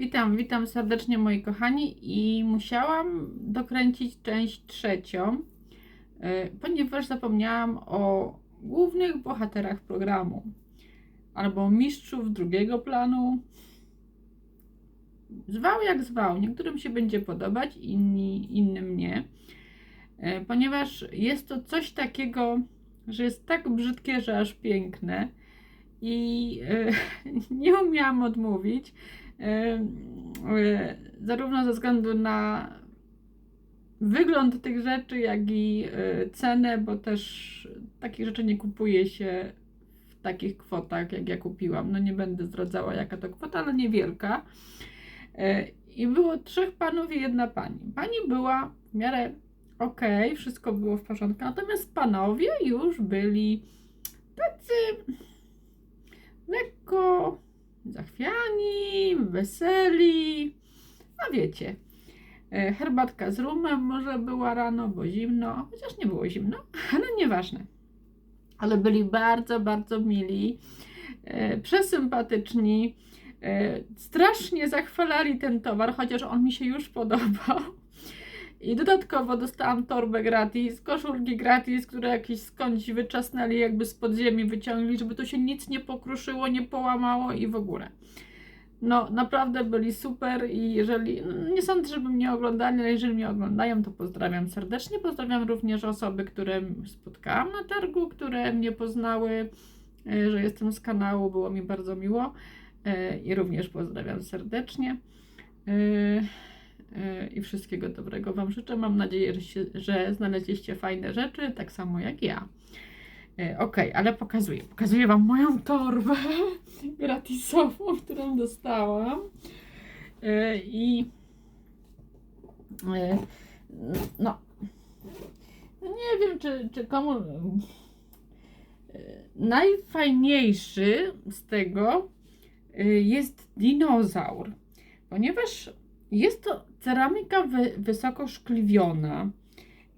Witam, witam serdecznie moi kochani i musiałam dokręcić część trzecią, e, ponieważ zapomniałam o głównych bohaterach programu albo mistrzów drugiego planu. Zwał jak zwał, niektórym się będzie podobać, inni, innym nie, E, ponieważ jest to coś takiego, że jest tak brzydkie, że aż piękne i e, nie umiałam odmówić. E, zarówno ze względu na wygląd tych rzeczy, jak i e, cenę, bo też takich rzeczy nie kupuje się w takich kwotach, jak ja kupiłam. No nie będę zdradzała, jaka to kwota, ale niewielka. E, I było trzech panów i jedna pani. Pani była w miarę okej, wszystko było w porządku, natomiast panowie już byli tacy lekko zachwiani, weseli, a wiecie, e, herbatka z rumem może była rano, bo zimno, chociaż nie było zimno, ale nieważne. Ale byli bardzo, bardzo mili, e, przesympatyczni, e, strasznie zachwalali ten towar, chociaż on mi się już podobał. I dodatkowo dostałam torbę gratis, koszulki gratis, które jakieś skądś wyczasnęli, jakby z podziemi wyciągli, żeby tu się nic nie pokruszyło, nie połamało i w ogóle. No, naprawdę byli super i jeżeli, no, nie sądzę, żeby mnie oglądali, ale jeżeli mnie oglądają, to pozdrawiam serdecznie. Pozdrawiam również osoby, które spotkałam na targu, które mnie poznały, e, że jestem z kanału, było mi bardzo miło e, i również pozdrawiam serdecznie. E, I wszystkiego dobrego Wam życzę. Mam nadzieję, że, się, że znaleźliście fajne rzeczy, tak samo jak ja. E, Okej, ale pokazuję. Pokazuję Wam moją torbę gratisową, którą dostałam. E, I no, no nie wiem, czy, czy komu. Najfajniejszy z tego jest dinozaur, ponieważ jest to ceramika wy, wysoko szkliwiona.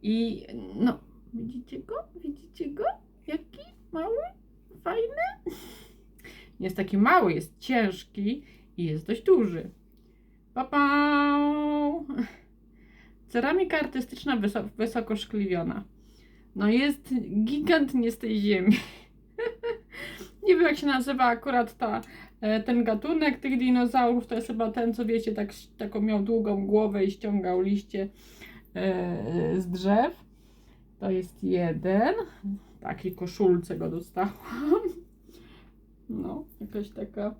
I no, widzicie go? Widzicie go? Jaki mały, fajny. Jest taki mały, jest ciężki i jest dość duży. Pa, pa! Ceramika artystyczna wyso- wysoko szkliwiona. No jest gigant nie z tej ziemi. Nie wiem jak się nazywa akurat ta, ten gatunek tych dinozaurów. To jest chyba ten, co wiecie, tak, taką miał długą głowę i ściągał liście e, z drzew. To jest jeden. Takiej koszulce go dostałam. No, jakaś taka.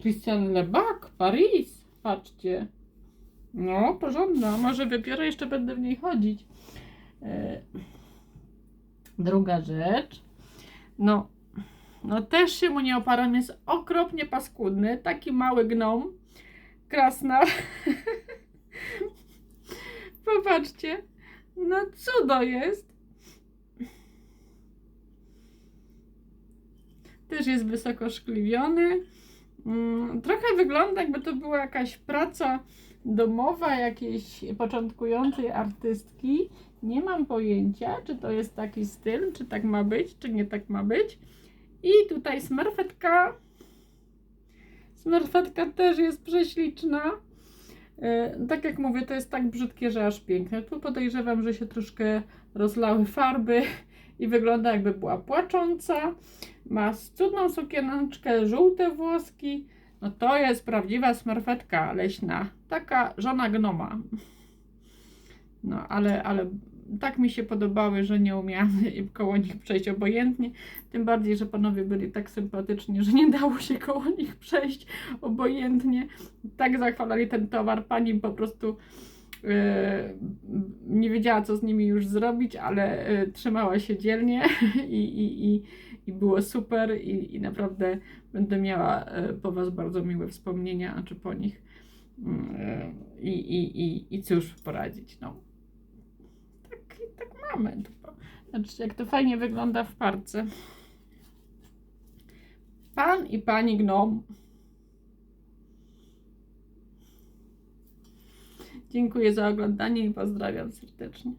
Christian Lebac, Paris. Patrzcie. No, porządna. Może wybiorę, jeszcze będę w niej chodzić. Druga rzecz. No, no też się mu nie oparłem. Jest okropnie paskudny. Taki mały gnom. Krasna. Popatrzcie. No cudo jest. Też jest wysoko szkliwiony. Mm, Trochę wygląda jakby to była jakaś praca domowa jakiejś początkującej artystki. Nie mam pojęcia, czy to jest taki styl, czy tak ma być, czy nie tak ma być. I tutaj smerfetka. Smerfetka też jest prześliczna. E, Tak jak mówię, to jest tak brzydkie, że aż piękne. Tu podejrzewam, że się troszkę rozlały farby i wygląda jakby była płacząca. Ma cudną sukieneczkę, żółte włoski. No to jest prawdziwa smerfetka leśna. Taka żona gnoma. No ale, ale tak mi się podobały, że nie umiałam koło nich przejść obojętnie. Tym bardziej, że panowie byli tak sympatyczni, że nie dało się koło nich przejść obojętnie. Tak zachwalali ten towar. Pani po prostu nie wiedziała, co z nimi już zrobić, ale e, trzymała się dzielnie i, i, i, i było super. I, I naprawdę będę miała e, po Was bardzo miłe wspomnienia, czy po nich. I, i, i, i cóż poradzić, no. Tak, tak mamy. Znaczy, jak to fajnie wygląda w parce. Pan i pani gnom. Dziękuję za oglądanie i pozdrawiam serdecznie.